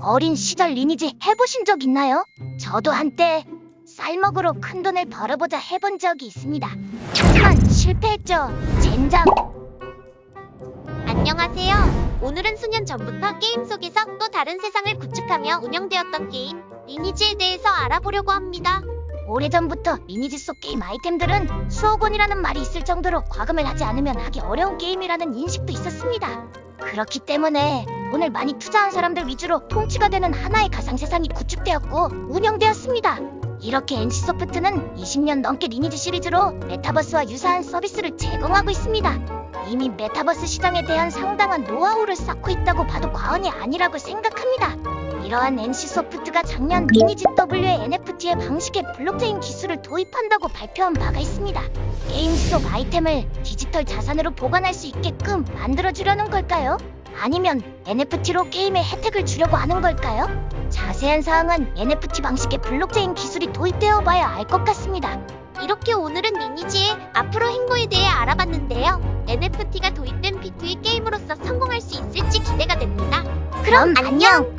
어린 시절 리니지 해보신 적 있나요? 저도 한때 쌀 먹으러 큰 돈을 벌어보자 해본 적이 있습니다. 하지만 실패했죠. 젠장. 안녕하세요. 오늘은 수년 전부터 게임 속에서 또 다른 세상을 구축하며 운영되었던 게임 리니지에 대해서 알아보려고 합니다. 오래전부터 리니지 속 게임 아이템들은 수억 원이라는 말이 있을 정도로 과금을 하지 않으면 하기 어려운 게임이라는 인식도 있었습니다. 그렇기 때문에 돈을 많이 투자한 사람들 위주로 통치가 되는 하나의 가상 세상이 구축되었고 운영되었습니다. 이렇게 NC소프트는 20년 넘게 리니지 시리즈로 메타버스와 유사한 서비스를 제공하고 있습니다. 이미 메타버스 시장에 대한 상당한 노하우를 쌓고 있다고 봐도 과언이 아니라고 생각합니다. 이러한 NC소프트가 작년 리니지 W의 NFT의 방식의 블록체인 기술을 도입한다고 발표한 바가 있습니다. 게임 속 아이템을 디지털 자산으로 보관할 수 있게끔 만들어주려는 걸까요? 아니면 NFT로 게임에 혜택을 주려고 하는 걸까요? 자세한 사항은 NFT 방식의 블록체인 기술이 도입되어 봐야 알 것 같습니다. 이렇게 오늘은 리니지의 앞으로 행보에 대해 알아봤는데요. NFT가 도입된 B2의 게임으로서 성공할 수 있을지 기대가 됩니다. 그럼 안녕!